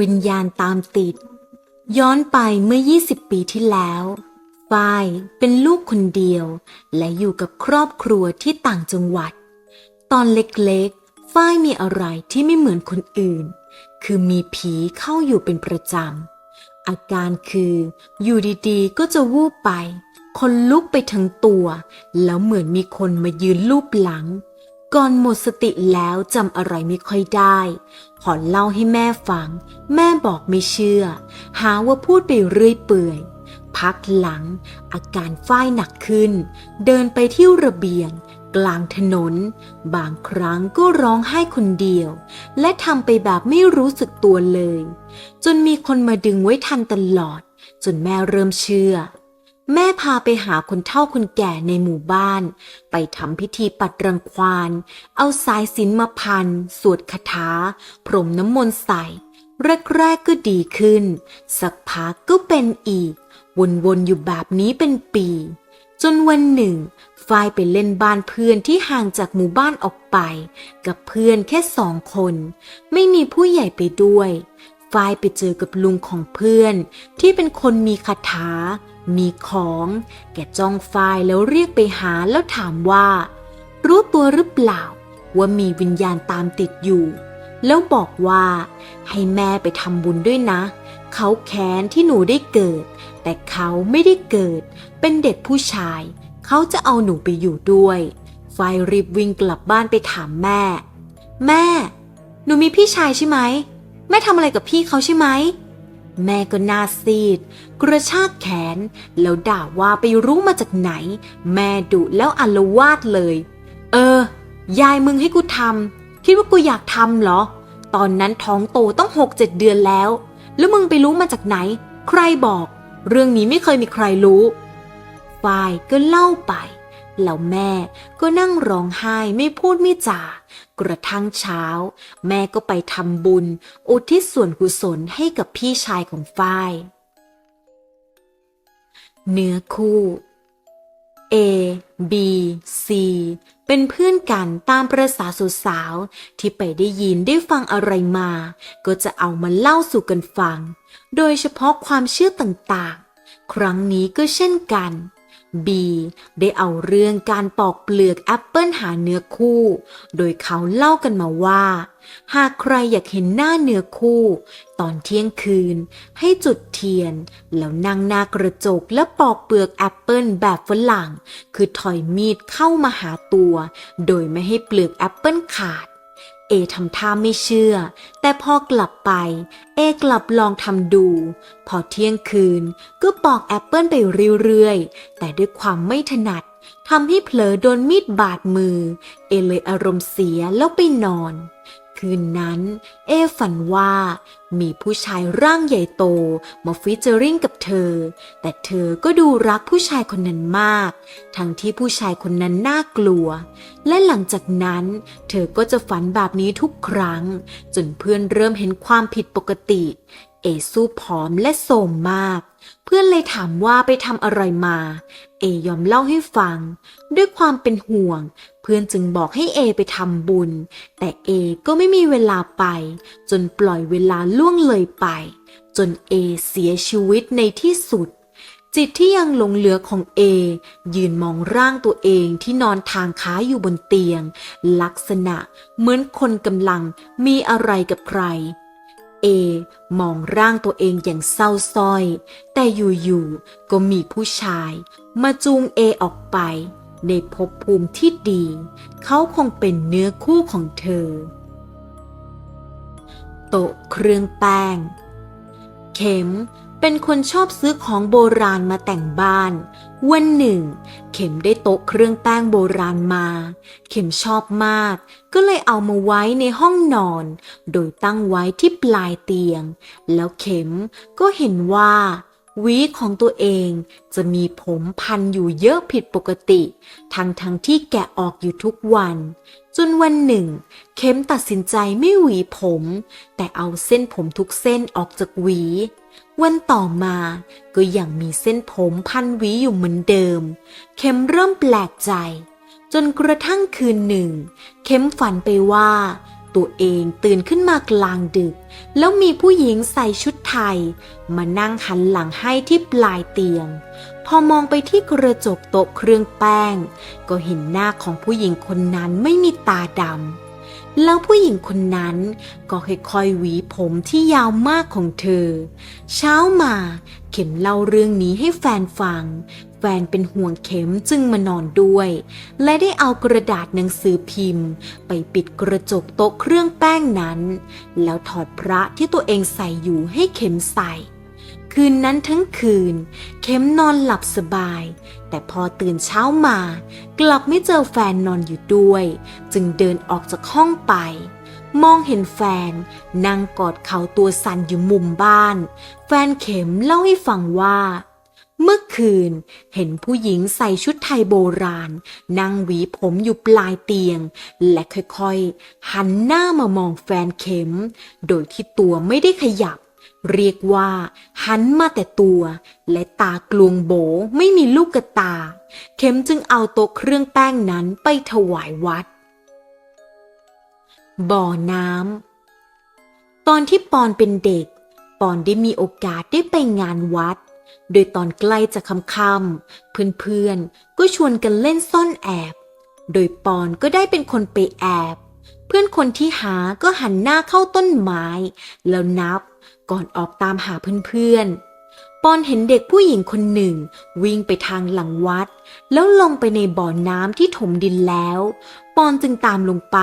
วิญญาณตามติด ย้อนไปเมื่อ 20 ปีที่แล้วฝ้ายเป็นลูกคนเดียว และอยู่กับครอบครัวที่ต่างจังหวัด ตอนเล็กๆฝ้ายมีอะไรที่ไม่เหมือนคนอื่น คือมีผีเข้าอยู่เป็นประจำ อาการคืออยู่ดีๆ ก็จะวูบไป คนลุกไปทั้งตัว แล้วเหมือนมีคนมายืนลูบหลัง ก่อนหมดสติแล้วจำอะไรไม่ค่อยได้ ขอเล่าให้แม่ฟัง แม่บอกไม่เชื่อ หาว่าพูดไปเรื่อยเปื่อย พักหลัง อาการฝ้ายหนักขึ้น เดินไปที่ระเบียง กลางถนน บางครั้งก็ร้องไห้คนเดียว และทำไปแบบไม่รู้สึกตัวเลย จนมีคนมาดึงไว้ทันตลอด จนแม่เริ่มเชื่อ แม่พาไปหาคนเฒ่าคนแก่ในหมู่บ้าน ไปทำพิธีปัดรังควาน เอาสายสินมาพัน สวดคาถา พรมน้ำมนต์ใส่ แรกๆก็ดีขึ้น สักพักก็เป็นอีก วนๆอยู่แบบนี้เป็นปี จนวันหนึ่งฝ้ายไปเล่นบ้านเพื่อนที่ห่างจากหมู่บ้านออกไป กับเพื่อนแค่สองคน ไม่มีผู้ใหญ่ไปด้วย ฝ้ายไปเจอกับลุงของเพื่อน ที่เป็นคนมีคาถา มีของ แกจ้องฝ้ายแล้วเรียกไปหาแล้วถามว่า รู้ตัวหรือเปล่า ว่ามีวิญญาณตามติดอยู่ แล้วบอกว่า ให้แม่ไปทำบุญด้วยนะ เขาแค้นที่หนูได้เกิด แต่เขาไม่ได้เกิด เป็นเด็กผู้ชาย เขาจะเอาหนูไปอยู่ด้วยไฟรีบวิ่งกลับบ้านไปถามแม่ แม่ หนูมีพี่ชายใช่ไหม แม่ทำอะไรกับพี่เขาใช่ไหม แม่ก็หน่าซีด กระชากแขน แล้วด่าว่าไปรู้มาจากไหน แม่ดุแล้วอัลวาดเลย เออ ยายมึงให้กูทำคิดว่ากูอยากทำเหรอ ตอนนั้นท้องโตต้องหกเจ็ดเดือนแล้ว แล้วมึงไปรู้มาจากไหน ใครบอก เรื่องนี้ไม่เคยมีใครรู้ฝ่ายก็เล่าไปแล้วแม่ก็นั่งร้องไห้ไม่พูดไม่จา กระทั่งเช้า แม่ก็ไปทำบุญ อุทิศส่วนกุศลให้กับพี่ชายของฝ้าย เนื้อคู่ A B C เป็นเพื่อนกันตามประษาสสาวที่ไปได้ยินได้ฟังอะไรมา ก็จะเอามาเล่าสู่กันฟัง โดยเฉพาะความเชื่อต่างๆ ครั้งนี้ก็เช่นกัน B ได้เอาเรื่องการปอกเปลือกแอปเปิลหาเนื้อคู่ โดยเขาเล่ากันมาว่า หากใครอยากเห็นหน้าเนื้อคู่ ตอนเที่ยงคืน ให้จุดเทียน แล้วนั่งหน้ากระจกและปอกเปลือกแอปเปิลแบบฝรั่ง คือถอยมีดเข้ามาหาตัว โดยไม่ให้เปลือกแอปเปิลขาด เอทำท่าไม่เชื่อ แต่พอกลับไป เอกลับลองทำดู พอเที่ยงคืนก็ปอกแอปเปิลไปเรื่อยๆ แต่ด้วยความไม่ถนัดทำให้เผลอโดนมีดบาดมือ เอเลยอารมณ์เสียแล้วไปนอน คืนนั้น เอฝันว่ามีผู้ชายร่างใหญ่โตมาฟิเจอริงกับเธอ แต่เธอก็ดูรักผู้ชายคนนั้นมาก ทั้งที่ผู้ชายคนนั้นน่ากลัว และหลังจากนั้น เธอก็จะฝันแบบนี้ทุกครั้ง จนเพื่อนเริ่มเห็นความผิดปกติ เอสู้ผอมและโทมมาก เพื่อนเลยถามว่าไปทำอะไรมา เอยอมเล่าให้ฟัง ด้วยความเป็นห่วง เพื่อนจึงบอกให้เอไปทำบุญ แต่เอก็ไม่มีเวลาไป จนปล่อยเวลาล่วงเลยไป จนเอเสียชีวิตในที่สุด จิตที่ยังหลงเหลือของเอ ยืนมองร่างตัวเองที่นอนทางขาอยู่บนเตียง ลักษณะเหมือนคนกำลังมีอะไรกับใคร เอ มองร่างตัวเองอย่างเศร้าส้อย แต่อยู่ๆก็มีผู้ชาย มาจูงเอออกไป ในภพภูมิที่ดี เขาคงเป็นเนื้อคู่ของเธอ โต๊ะเครื่องแป้ง เข็ม เป็นคนชอบซื้อของโบราณมาแต่งบ้าน วันหนึ่ง เข็มได้โต๊ะเครื่องแป้งโบราณมา เข็มชอบมาก ก็เลยเอามาไว้ในห้องนอน โดยตั้งไว้ที่ปลายเตียง แล้วเข็มก็เห็นว่าหวีของตัวเองจะมีผมพันอยู่เยอะผิดปกติ ทั้งทั้งที่แกะออกอยู่ทุกวัน จนวันหนึ่ง เข็มตัดสินใจไม่หวีผม แต่เอาเส้นผมทุกเส้นออกจากหวี วันต่อมาก็ยังมีเส้นผมพันหวีอยู่เหมือนเดิม เข็มเริ่มแปลกใจ จนกระทั่งคืนหนึ่ง เข็มฝันไปว่า ตัวเองตื่นขึ้นมากลางดึก แล้วมีผู้หญิงใส่ชุดไทย มานั่งหันหลังให้ที่ปลายเตียง พอมองไปที่กระจกโต๊ะเครื่องแป้ง ก็เห็นหน้าของผู้หญิงคนนั้นไม่มีตาดำ แล้วผู้หญิงคนนั้นก็ค่อยๆหวีผมที่ยาวมากของเธอ เช้ามาเข็มเล่าเรื่องนี้ให้แฟนฟัง แฟนเป็นห่วงเข็มจึงมานอนด้วย และได้เอากระดาษหนังสือพิมพ์ ไปปิดกระจกโต๊ะเครื่องแป้งนั้น แล้วถอดพระที่ตัวเองใส่อยู่ให้เข็มใส่ คืนนั้นทั้งคืน เข็มนอนหลับสบาย แต่พอตื่นเช้ามากลับไม่เจอแฟนนอนอยู่ด้วย จึงเดินออกจากห้องไป มองเห็นแฟนนั่งกอดเข่าตัวสั่นอยู่มุมบ้าน แฟนเข็มเล่าให้ฟังว่าเมื่อคืนเห็นผู้หญิงใส่ชุดไทยโบราณ นั่งหวีผมอยู่ปลายเตียง และค่อยๆ หันหน้ามามองแฟนเข็ม โดยที่ตัวไม่ได้ขยับ เรียกว่า หันมาแต่ตัว และตากลวงโบไม่มีลูกกระตา เข็มจึงเอาโต๊ะเครื่องแป้งนั้นไปถวายวัด บ่อน้ำตอนที่ปอนเป็นเด็ก ปอนได้มีโอกาสได้ไปงานวัด โดยตอนใกล้จะค่ำๆเพื่อนๆ ก็ชวนกันเล่นซ่อนแอบ โดยปอนก็ได้เป็นคนไปแอบ เพื่อนคนที่หาก็หันหน้าเข้าต้นไม้ แล้วนับ ก่อนออกตามหาเพื่อนๆ ปอนเห็นเด็กผู้หญิงคนหนึ่ง วิ่งไปทางหลังวัด แล้วลงไปในบ่อน้ำที่ถมดินแล้ว ปอนจึงตามลงไป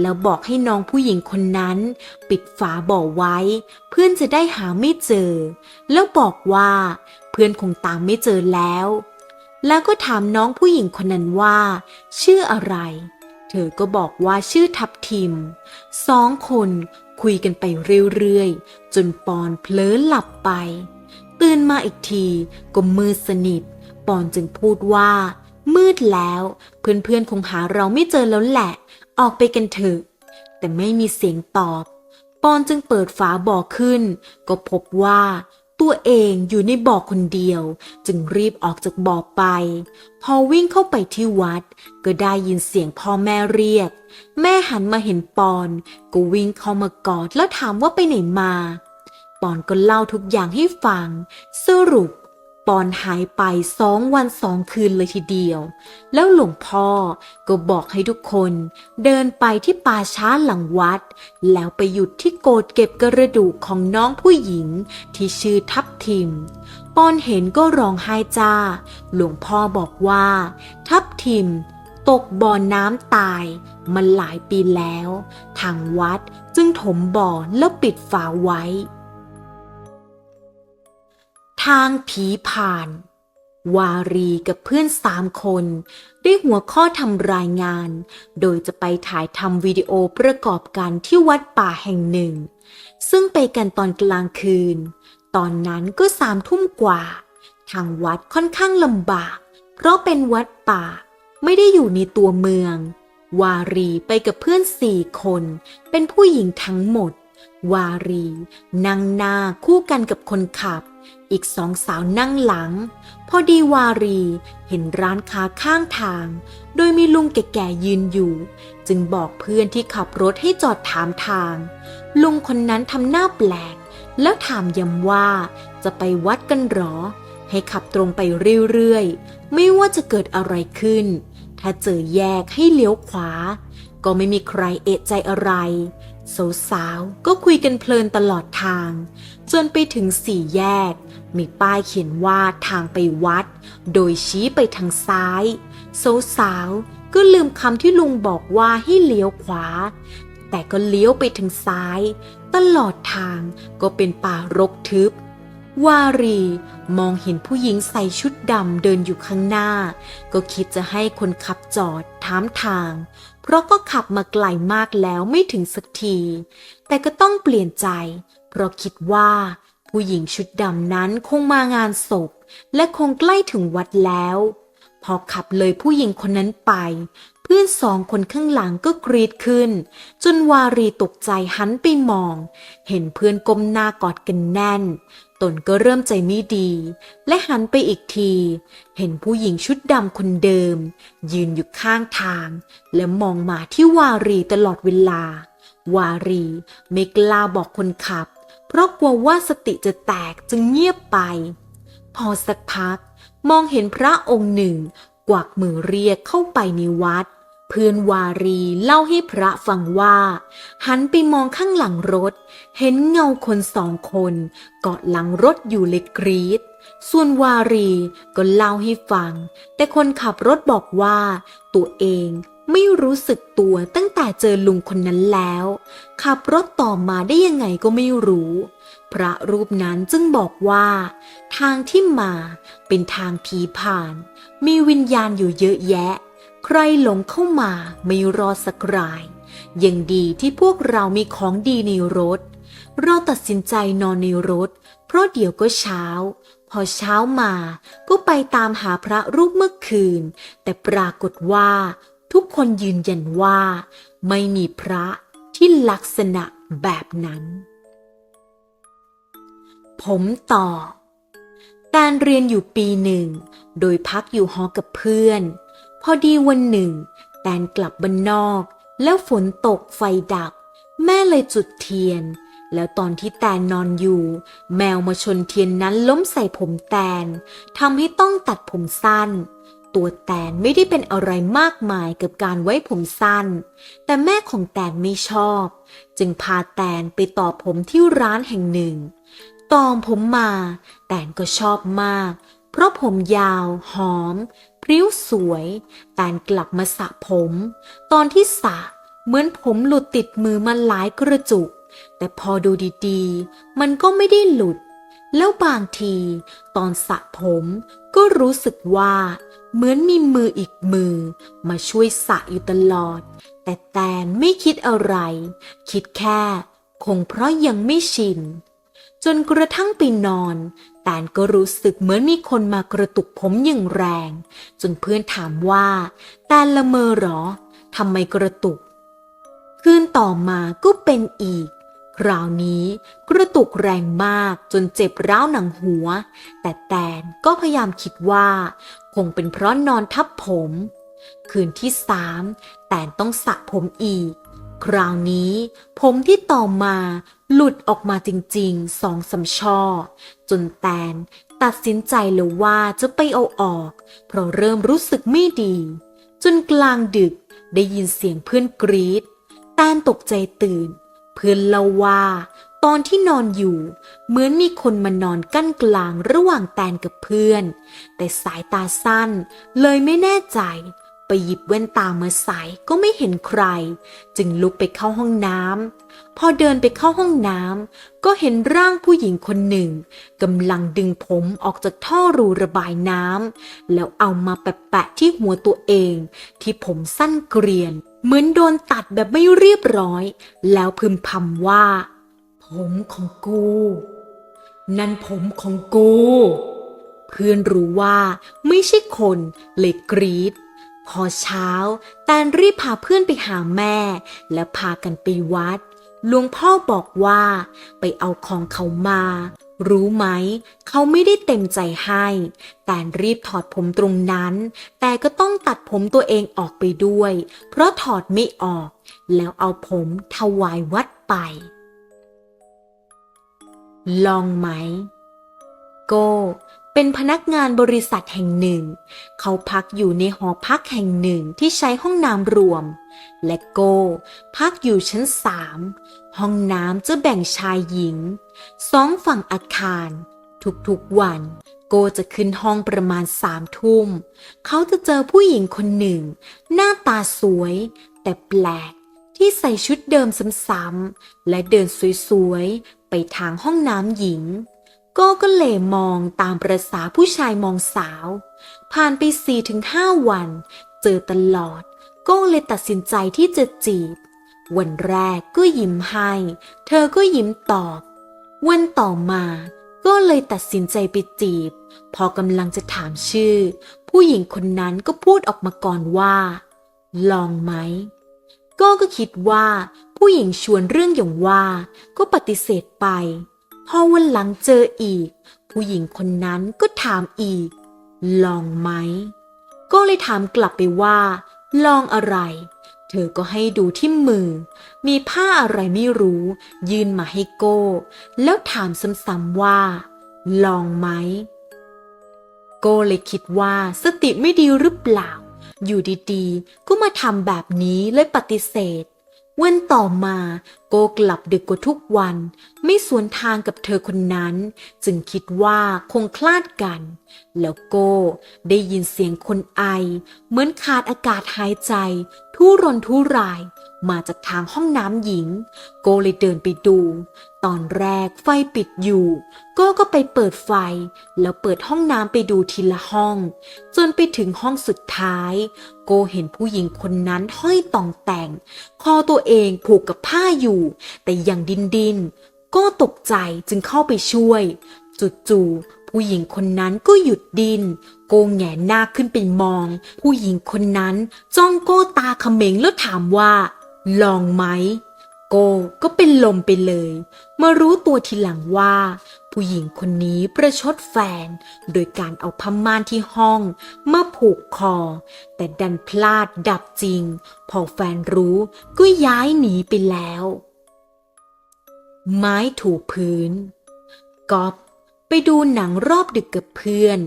แล้วบอกให้น้องผู้หญิงคนนั้น ปิดฝาบ่อไว้ เพื่อนจะได้หาไม่เจอ แล้วบอกว่าเพื่อนคงตามไม่เจอแล้ว แล้วก็ถามน้องผู้หญิงคนนั้นว่า ชื่ออะไรเธอก็บอกว่าชื่อทับทิม สองคน คุยกันไปเรื่อยๆ จนปอนเผลอหลับไป ตื่นมาอีกทีก็มืดสนิท ปอนจึงพูดว่า มืดแล้ว เพื่อนๆคงหาเราไม่เจอแล้วแหละ ออกไปกันเถอะ แต่ไม่มีเสียงตอบ ปอนจึงเปิดฝาบ่อขึ้น ก็พบว่า ตัวเองอยู่ในบ่อคนเดียว จึงรีบออกจากบ่อไป พอวิ่งเข้าไปที่วัด ก็ได้ยินเสียงพ่อแม่เรียก แม่หันมาเห็นปอน ก็วิ่งเข้ามากอดแล้วถามว่าไปไหนมา ปอนก็เล่าทุกอย่างให้ฟัง สรุป ปอนหายไปสองวันสองคืนเลยทีเดียว แล้วหลวงพ่อก็บอกให้ทุกคนเดินไปที่ป่าช้าหลังวัด แล้วไปหยุดที่โกดเก็บกระดูกของน้องผู้หญิงที่ชื่อทับทิม ปอนเห็นก็ร้องไห้จ้า หลวงพ่อบอกว่า ทับทิมตกบ่อน้ำตายมันหลายปีแล้ว ทางวัดจึงถมบ่อแล้วปิดฝาไว้ ทางผีผ่าน วารีกับเพื่อนสามคน ได้หัวข้อทำรายงาน โดยจะไปถ่ายทำวิดีโอประกอบกันที่วัดป่าแห่งหนึ่ง ซึ่งไปกันตอนกลางคืน ตอนนั้นก็สามทุ่มกว่า ทางวัดค่อนข้างลำบาก เพราะเป็นวัดป่า ไม่ได้อยู่ในตัวเมือง วารีไปกับเพื่อนสี่คน เป็นผู้หญิงทั้งหมด วารีนั่งหน้าคู่กันกับคนขับ อีกสองสาวนั่งหลัง พอดีวารีเห็นร้านค้าข้างทาง โดยมีลุงแก่ๆยืนอยู่ จึงบอกเพื่อนที่ขับรถให้จอดถามทาง ลุงคนนั้นทำหน้าแปลก แล้วถามย้ำว่าจะไปวัดกันหรอ ให้ขับตรงไปเรื่อยๆ ไม่ว่าจะเกิดอะไรขึ้น ถ้าเจอแยกให้เลี้ยวขวา ก็ไม่มีใครเอะใจอะไร สาวๆ ก็คุยกันเพลินตลอดทาง จนไปถึงสี่แยก มีป้ายเขียนว่าทางไปวัด โดยชี้ไปทางซ้าย สาวๆ ก็ลืมคำที่ลุงบอกว่าให้เลี้ยวขวา แต่ก็เลี้ยวไปทางซ้าย ตลอดทางก็เป็นป่ารกทึบ วารีมองเห็นผู้หญิงใส่ชุดดำเดินอยู่ข้างหน้า ก็คิดจะให้คนขับจอดถามทาง เพราะก็ขับมาไกลมากแล้วไม่ถึงสักที แต่ก็ต้องเปลี่ยนใจ เพราะคิดว่า ผู้หญิงชุดดำนั้นคงมางานศพ และคงใกล้ถึงวัดแล้ว พอขับเลยผู้หญิงคนนั้นไป พื่อนสองคนข้างหลังก็กรีดขึ้น จนวารีตกใจหันไปมอง เห็นเพื่อนก้มหน้ากอดกันแน่น ตนก็เริ่มใจไม่ดี และหันไปอีกที เห็นผู้หญิงชุดดำคนเดิม ยืนอยู่ข้างทาง และมองมาที่วารีตลอดเวลา วารีไม่กล้าบอกคนขับ เพราะกลัวว่าสติจะแตกจึงเงียบไป พอสักพัก มองเห็นพระองค์หนึ่งกวักมือเรียกเข้าไปในวัด เพื่อนวารีเล่าให้พระฟังว่า หันไปมองข้างหลังรถ เห็นเงาคนสองคนเกาะหลังรถอยู่เลยกรีดส่วนวารีก็เล่าให้ฟัง แต่คนขับรถบอกว่า ตัวเองไม่รู้สึกตัวตั้งแต่เจอลุงคนนั้นแล้ว ขับรถต่อมาได้ยังไงก็ไม่รู้ พระรูปนั้นจึงบอกว่า ทางที่มาเป็นทางผีผ่าน มีวิญญาณอยู่เยอะแยะ ใครหลงเข้ามาไม่รอสักราย ยังดีที่พวกเรามีของดีในรถ เราตัดสินใจนอนในรถ เพราะเดี๋ยวก็เช้า พอเช้ามาก็ไปตามหาพระรูปเมื่อคืน แต่ปรากฏว่า ทุกคนยืนยันว่า ไม่มีพระที่ลักษณะแบบนั้น ผมต่อ การเรียนอยู่ปีหนึ่ง โดยพักอยู่หอกับเพื่อน พอดีวันหนึ่ง แตนกลับบ้านนอก แล้วฝนตกไฟดับ แม่เลยจุดเทียน แล้วตอนที่แตนนอนอยู่ แมวมาชนเทียนนั้นล้มใส่ผมแตนทำให้ต้องตัดผมสั้น ตัวแตนไม่ได้เป็นอะไรมากมายกับการไว้ผมสั้น แต่แม่ของแตนไม่ชอบ จึงพาแตนไปต่อผมที่ร้านแห่งหนึ่งตอมผมมา แตนก็ชอบมาก เพราะผมยาว หอม ริ้วสวยแตนกลับมาสระผม ตอนที่สระเหมือนผมหลุดติดมือมาหลายกระจุก แต่พอดูดีๆ มันก็ไม่ได้หลุด แล้วบางที ตอนสระผมก็รู้สึกว่า เหมือนมีมืออีกมือ มาช่วยสระอยู่ตลอด แต่แตนไม่คิดอะไร คิดแค่ คงเพราะยังไม่ชินจนกระทั่งไปนอน แตนก็รู้สึกเหมือนมีคนมากระตุกผมอย่างแรง จนเพื่อนถามว่าแตนละเมอหรอทำไมกระตุก คืนต่อมาก็เป็นอีก คราวนี้กระตุกแรงมากจนเจ็บร้าวหนังหัว แต่แตนก็พยายามคิดว่า คงเป็นเพราะนอนทับผม คืนที่สามแตนต้องสระผมอีก คราวนี้ผมที่ต่อมาหลุดออกมาจริงๆสองสาช่อ จนแตนตัดสินใจเลยว่าจะไปเอาออก เพราะเริ่มรู้สึกไม่ดี จนกลางดึกได้ยินเสียงเพื่อนกรีดแตนตกใจตื่น เพื่อนเล่าว่าตอนที่นอนอยู่ เหมือนมีคนมานอนกั้นกลางระหว่างแตนกับเพื่อน แต่สายตาสั้นเลยไม่แน่ใจ ไปหยิบแว่นตามาใส่ก็ไม่เห็นใคร จึงลุกไปเข้าห้องน้ำพอเดินไปเข้าห้องน้ำก็เห็นร่างผู้หญิงคนหนึ่งกำลังดึงผมออกจากท่อรูระบายน้ำแล้วเอามาแปะๆที่หัวตัวเอง ที่ผมสั้นเกรียน เหมือนโดนตัดแบบไม่เรียบร้อย แล้วพึมพำว่า ผมของกู นั่นผมของกู เพื่อนรู้ว่าไม่ใช่คนเลยกรีด พอเช้า แตนรีบพาเพื่อนไปหาแม่ และพากันไปวัด หลวงพ่อบอกว่า ไปเอาของเขามา รู้ไหม เขาไม่ได้เต็มใจให้ แตนรีบถอดผมตรงนั้น แต่ก็ต้องตัดผมตัวเองออกไปด้วย เพราะถอดไม่ออก แล้วเอาผมถวายวัดไป ลองไหม โก เป็นพนักงานบริษัทแห่งหนึ่ง เขาพักอยู่ในหอพักแห่งหนึ่งที่ใช้ห้องน้ำรวม และโก้พักอยู่ชั้นสามห้องน้ำจะแบ่งชายหญิงสองฝั่งอาคาร ทุกๆวัน โกจะขึ้นห้องประมาณสามทุ่ม เขาจะเจอผู้หญิงคนหนึ่ง หน้าตาสวย แต่แปลกที่ใส่ชุดเดิมซ้ำๆและเดินสวยๆ ไปทางห้องน้ำหญิง โก็ก็เหล่มองตามประษาผู้ชายมองสาว ผ่านไปสี่ถึงห้าวัน เจอตลอด โก็เลยตัดสินใจที่จะจีบ วันแรกก็ยิ้มให้ เธอก็ยิ้มตอบ วันต่อมา ก็เลยตัดสินใจไปจีบ พอกำลังจะถามชื่อ ผู้หญิงคนนั้นก็พูดออกมาก่อนว่า ลองไหมก็ก็คิดว่า ผู้หญิงชวนเรื่องอย่างว่า ก็ปฏิเสธไป พอวันหลังเจออีก ผู้หญิงคนนั้นก็ถามอีก ลองไหม ก็เลยถามกลับไปว่า ลองอะไร เธอก็ให้ดูที่มือ มีผ้าอะไรไม่รู้ ยื่นมาให้โก้ แล้วถามซ้ำๆว่า ลองไหม โก้เลยคิดว่าสติไม่ดีหรือเปล่า อยู่ดีๆ ก็มาทำแบบนี้เลยปฏิเสธวันต่อมาโกกลับดึกกว่าทุกวัน ไม่สวนทางกับเธอคนนั้น จึงคิดว่าคงคลาดกัน แล้วโก้ได้ยินเสียงคนไอ เหมือนขาดอากาศหายใจ ทุรนทุราย มาจากทางห้องน้ำหญิง โกเลยเดินไปดู ตอนแรกไฟปิดอยู่ โก้ก็ไปเปิดไฟ แล้วเปิดห้องน้ำไปดูทีละห้อง จนไปถึงห้องสุดท้าย โกเห็นผู้หญิงคนนั้นห้อยต่องแต่ง คอตัวเองผูกกับผ้าอยู่แต่ยังดินดินก็ตกใจจึงเข้าไปช่วย จู่ๆผู้หญิงคนนั้นก็หยุดดินโกงแงนหน้าขึ้นไปมอง ผู้หญิงคนนั้นจ้องโก้ตาเขม็งแล้วถามว่า ลองไหมโกก็เป็นลมไปเลยมารู้ตัวทีหลังว่า ผู้หญิงคนนี้ประชดแฟน โดยการเอาผ้าม่านที่ห้องมาผูกคอ แต่ดันพลาดดับจริง พอแฟนรู้ก็ย้ายหนีไปแล้ว ไม้ถูพื้นก๊อฟไปดูหนังรอบดึกกับเพื่อน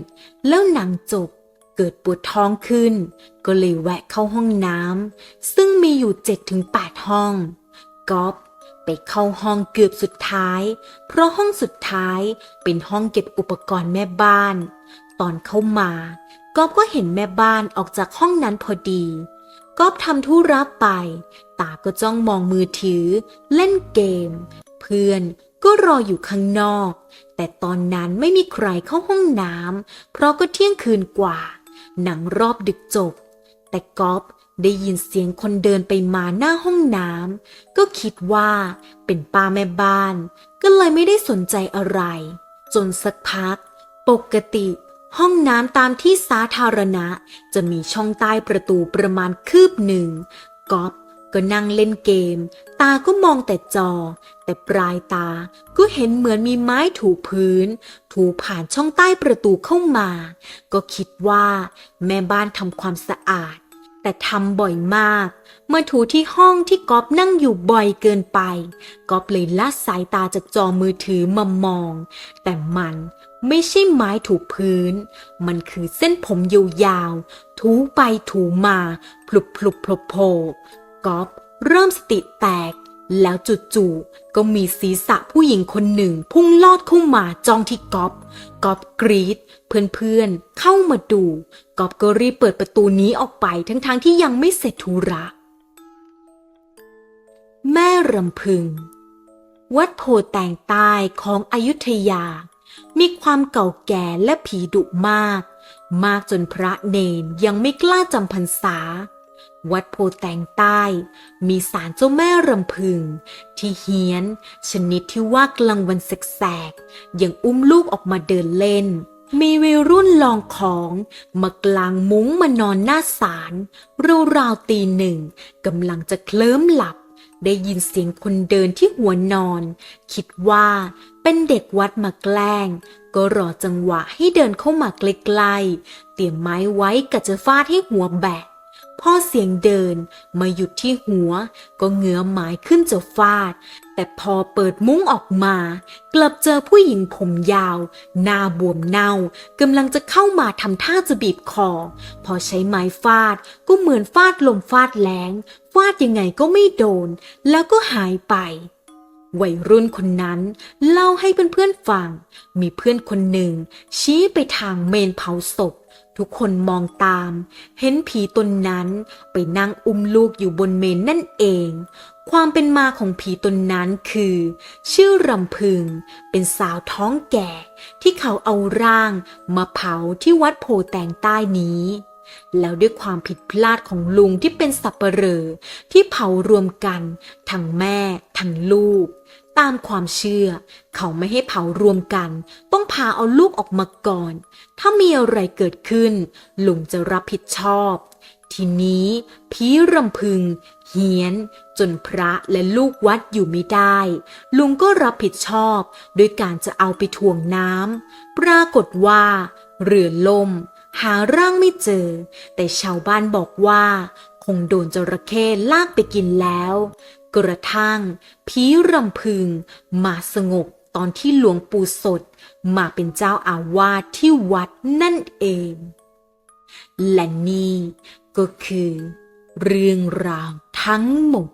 แล้วหนังจบเกิดปวดท้องขึ้น ก็เลยแวะเข้าห้องน้ำซึ่งมีอยู่เจ็ดถึงแปดห้องก๊อฟไปเข้าห้องเกือบสุดท้าย เพราะห้องสุดท้ายเป็นห้องเก็บอุปกรณ์แม่บ้าน ตอนเข้ามาก๊อฟก็เห็นแม่บ้านออกจากห้องนั้นพอดีก๊อฟทำธุระไป ตาก็จ้องมองมือถือ เล่นเกม เพื่อน ก็รออยู่ข้างนอก แต่ตอนนั้นไม่มีใครเข้าห้องน้ำเพราะก็เที่ยงคืนกว่า หนังรอบดึกจบ แต่ก๊อฟได้ยินเสียงคนเดินไปมาหน้าห้องน้ำก็คิดว่าเป็นป้าแม่บ้าน ก็เลยไม่ได้สนใจอะไร จนสักพัก ปกติ ห้องน้ำตามที่สาธารณะ จะมีช่องใต้ประตูประมาณคืบหนึ่งก๊อฟ ก็นั่งเล่นเกม ตาก็มองแต่จอ แต่ปลายตาก็เห็นเหมือนมีไม้ถูพื้น ถูผ่านช่องใต้ประตูเข้ามา ก็คิดว่าแม่บ้านทำความสะอาด แต่ทำบ่อยมาก เมื่อถูที่ห้องที่ก๊อฟนั่งอยู่บ่อยเกินไป ก๊อฟเลยละสายตาจากจอมือถือมามอง แต่มันไม่ใช่ไม้ถูพื้น มันคือเส้นผมยาวๆ ถูไปถูมา พลุบพลุบโผล่โผล่ ก๊อฟเริ่มสติแตก แล้วจู่ๆก็มีศีรษะผู้หญิงคนหนึ่ง พุ่งลอดเข้ามาจ้องที่ก๊อฟก๊อฟกรีดเพื่อนๆเข้ามาดูก๊อฟก็รีบเปิดประตูนี้ออกไปทั้งๆที่ยังไม่เสร็จธุระแม่รำพึง วัดโพแตงใต้ของอยุธยา มีความเก่าแก่และผีดุมาก มากจนพระเนนยังไม่กล้าจำพรรษา วัดโพแตงใต้ มีศาลเจ้าแม่รำพึง ที่เฮี้ยน ชนิดที่ว่ากลางวันแสกๆยังอุ้มลูกออกมาเดินเล่น มีวัยรุ่นลองของมากลางมุ้งมานอนหน้าศาลราวๆตีหนึ่งกำลังจะเคลิ้มหลับ ได้ยินเสียงคนเดินที่หัวนอน คิดว่าเป็นเด็กวัดมาแกล้ง ก็รอจังหวะให้เดินเข้ามาใกล้ๆเตรียมไม้ไว้กะจะฟาดให้หัวแบก พ่อเสียงเดินมาหยุดที่หัว ก็เงื้อไม้ขึ้นจะฟาด แต่พอเปิดมุ้งออกมา กลับเจอผู้หญิงผมยาว หน้าบวมเน่ากำลังจะเข้ามาทำท่าจะบีบคอ พอใช้ไม้ฟาดก็เหมือนฟาดลมฟาดแรงฟาดยังไงก็ไม่โดน แล้วก็หายไปวัยรุ่นคนนั้นเล่าให้เพื่อนๆฟัง มีเพื่อนคนหนึ่งชี้ไปทางเมนเผาศพ ทุกคนมองตาม เห็นผีตนนั้นไปนั่งอุ้มลูกอยู่บนเมนนั่นเอง ความเป็นมาของผีตนนั้นคือ ชื่อรำพึง เป็นสาวท้องแก่ ที่เขาเอาร่างมาเผาที่วัดโพแตงใต้นี้ แล้วด้วยความผิดพลาดของลุงที่เป็นสับปเหร่อที่เผารวมกัน ทั้งแม่ ทั้งลูก ตามความเชื่อ เขาไม่ให้เผารวมกัน ต้องพาเอาลูกออกมาก่อน ถ้ามีอะไรเกิดขึ้น ลุงจะรับผิดชอบ ทีนี้ผีรำพึง เฮียน จนพระและลูกวัดอยู่ไม่ได้ ลุงก็รับผิดชอบโดยการจะเอาไปถ่วงน้ำปรากฏว่า เรือล่ม หาร่างไม่เจอ แต่ชาวบ้านบอกว่า คงโดนจระเข้ลากไปกินแล้ว กระทั่งผีรำพึงมาสงบตอนที่หลวงปู่สดมาเป็นเจ้าอาวาสที่วัดนั่นเอง และนี่ก็คือเรื่องราวทั้งหมด